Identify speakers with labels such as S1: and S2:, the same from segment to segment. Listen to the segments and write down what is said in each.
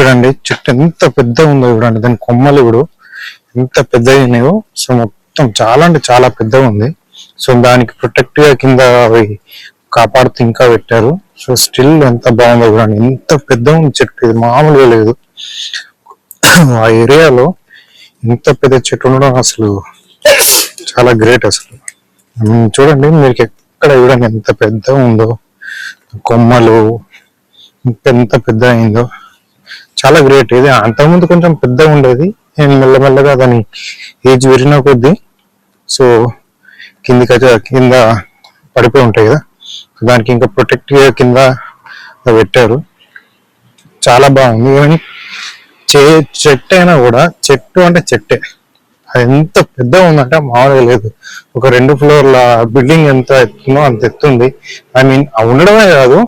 S1: చూడండి చెట్టు ఎంత పెద్ద ఉందో చూడండి దాని కొమ్మలు కూడా ఎంత పెద్ద ఉన్నాయో. సో మొత్తం చాలా అంటే చాలా పెద్దగా ఉంది. సో దానికి ప్రొటెక్ట్గా కింద అవి కాపాడుతూ ఇంకా పెట్టారు. సో స్టిల్ ఎంత బాగుందో చూడండి ఎంత పెద్ద ఉంది చెట్టు. ఇది మామూలుగా లేదు. ఆ ఏరియాలో ఇంత పెద్ద చెట్టు ఉండడం అసలు చాలా గ్రేట్ అసలు. చూడండి మీరు ఎక్కడ చూడండి ఎంత పెద్ద ఉందో. కొమ్మలు ఎంత పెద్ద అయిందో. చాలా గ్రేట్ ఇది అంతకుముందు కొంచెం పెద్దగా ఉండేది. నేను మెల్లమెల్లగా దాని ఏజ్ పెరిగిన కొద్దీ సో కిందికి కింద పడిపోయి ఉంటాయి కదా. దానికి ఇంకా ప్రొటెక్ట్ కింద పెట్టారు. చాలా బాగుంది. కానీ చే చెట్టు అయినా కూడా చెట్టు అంటే చెట్టే. అది ఎంత పెద్దగా ఉందంటే మామూలుగా లేదు. ఒక రెండు ఫ్లోర్ల బిల్డింగ్ ఎంత ఎత్తుందో అంత ఎత్తుంది. ఐ మీన్ ఉండడమే కాదు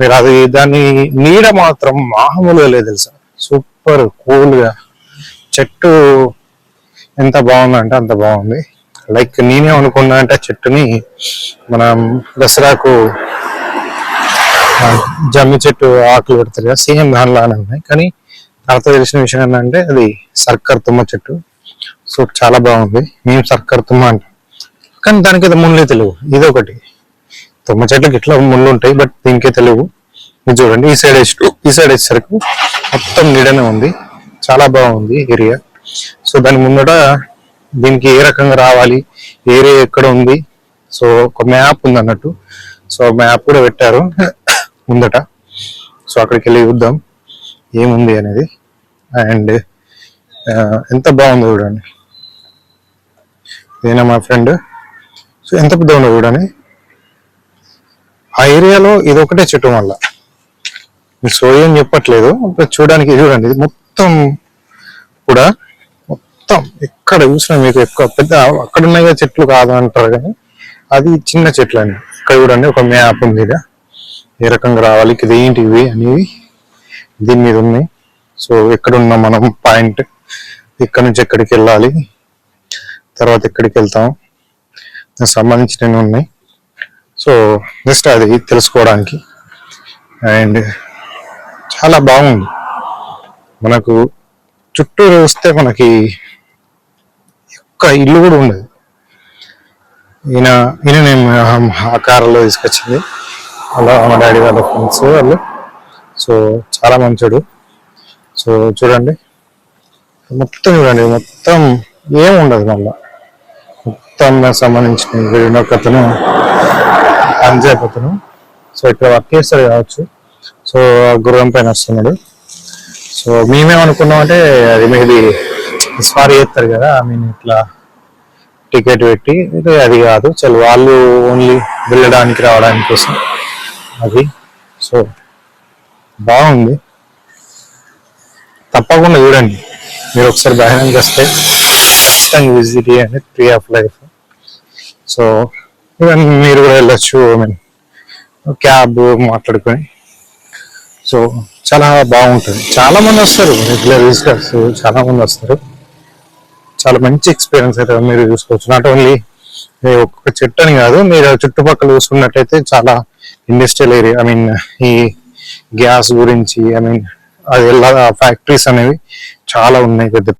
S1: మీరు అది దాని నీడ మాత్రం మామూలుగా లేదు తెలుసా? సూపర్ కూల్గా. చెట్టు ఎంత బాగుందంటే అంత బాగుంది. లైక్ నేనే అనుకున్నా అంటే ఆ చెట్టుని మనం దసరాకు జమ్మి చెట్టు ఆకులు పెడతారు కదా సేమ్ దానిలానే ఉన్నాయి. కానీ తర్వాత తెలిసిన విషయం ఏంటంటే అది సర్కర్ తుమ్మ చెట్టు. సో చాలా బాగుంది. మేము సర్కర్ తుమ్మ అంటాం. కానీ దానికి అయితే తెలుగు తెలియవు ఇది ఒకటి తుమ్మ చెట్లకి ఇట్లా ముళ్ళు ఉంటాయి బట్ దీనికే తెలియవు. మీరు చూడండి ఈ సైడ్ వేసి ఈ సైడ్ వేసేసరికి మొత్తం నీడనే ఉంది. చాలా బాగుంది ఏరియా. సో దాని ముందట దీనికి ఏ రకంగా రావాలి ఏరియా ఎక్కడ ఉంది? సో ఒక మ్యాప్ ఉంది అన్నట్టు. సో మ్యాప్ కూడా పెట్టారు ముందట. సో అక్కడికి వెళ్ళి చూద్దాం ఏముంది అనేది. అండ్ ఎంత బాగుందో చూడండి. ఈయన మా ఫ్రెండ్ సో ఎంత పెద్ద ఉందో చూడండి. ఆ ఏరియాలో ఇది ఒకటే చెట్టు మళ్ళా. సో ఏం చెప్పట్లేదు చూడడానికి చూడండి ఇది మొత్తం కూడా మొత్తం ఎక్కడ చూసినా మీకు ఎక్కువ పెద్ద అక్కడ ఉన్నాయి చెట్లు కాదు అంటారు కానీ అది చిన్న చెట్లు అండి ఇక్కడ చూడండి ఒక మ్యాప్ ఉంది ఏ రకంగా రావాలి ఇది ఏంటి ఇవి అనేవి దీని మీద ఉన్నాయి. సో ఎక్కడ ఉన్నాం మనం పాయింట్ ఇక్కడ నుంచి ఎక్కడికి వెళ్ళాలి తర్వాత ఎక్కడికి వెళ్తాం దానికి సంబంధించినవి ఉన్నాయి. సో జస్ట్ అది తెలుసుకోవడానికి. అండ్ చాలా బాగుంది. మనకు చుట్టూరు వస్తే మనకి ఒక్క ఇల్లు కూడా ఉండదు. ఈయన ఈయన నేను ఆ కారులో తీసుకొచ్చింది. అలా మా డాడీ వాళ్ళ ఫ్రెండ్స్ వాళ్ళు. సో చాలా మంచోడు. సో చూడండి. మొత్తం చూడండి. మొత్తం ఏముండదు మళ్ళీ. మొత్తం సంబంధించిన వీడియో కథను పంజాబ్ అతను. సో ఇక్కడ వర్క్ చేస్తాడు కావచ్చు. సో ఆ గుర్రం పైన వస్తున్నాడు. సో మేమేమనుకున్నాం అంటే అది మీది సారీ చేస్తారు కదా ఐ మీన్ ఇట్లా టికెట్ పెట్టి అది కాదు. చలు వాళ్ళు ఓన్లీ వెళ్ళడానికి రావడానికి కోసం అది. సో బాగుంది. తప్పకుండా చూడండి. మీరు ఒకసారి బహిరంగ వస్తే ఖచ్చితంగా విజిట్ చేయండి. Tree of life so even మీరు కూడా వెళ్ళొచ్చు క్యాబ్ మాట్లాడుకొని. సో చాలా బాగుంటుంది. చాలా మంది వస్తారు రెగ్యులర్ విజిటర్స్ చాలా మంది వస్తారు. చాలా మంచి ఎక్స్పీరియన్స్ అయితే మీరు చూసుకోవచ్చు. నాట్ ఓన్లీ ఒక్కొక్క చెట్టు అని కాదు మీరు చుట్టుపక్కల చూసుకున్నట్టయితే చాలా ఇండస్ట్రియల్ ఏరియా ఐ మీన్ ఈ గ్యాస్ గురించి ఐ మీన్ అది ఎలా ఫ్యాక్టరీస్ అనేవి చాలా ఉన్నాయి పెద్ద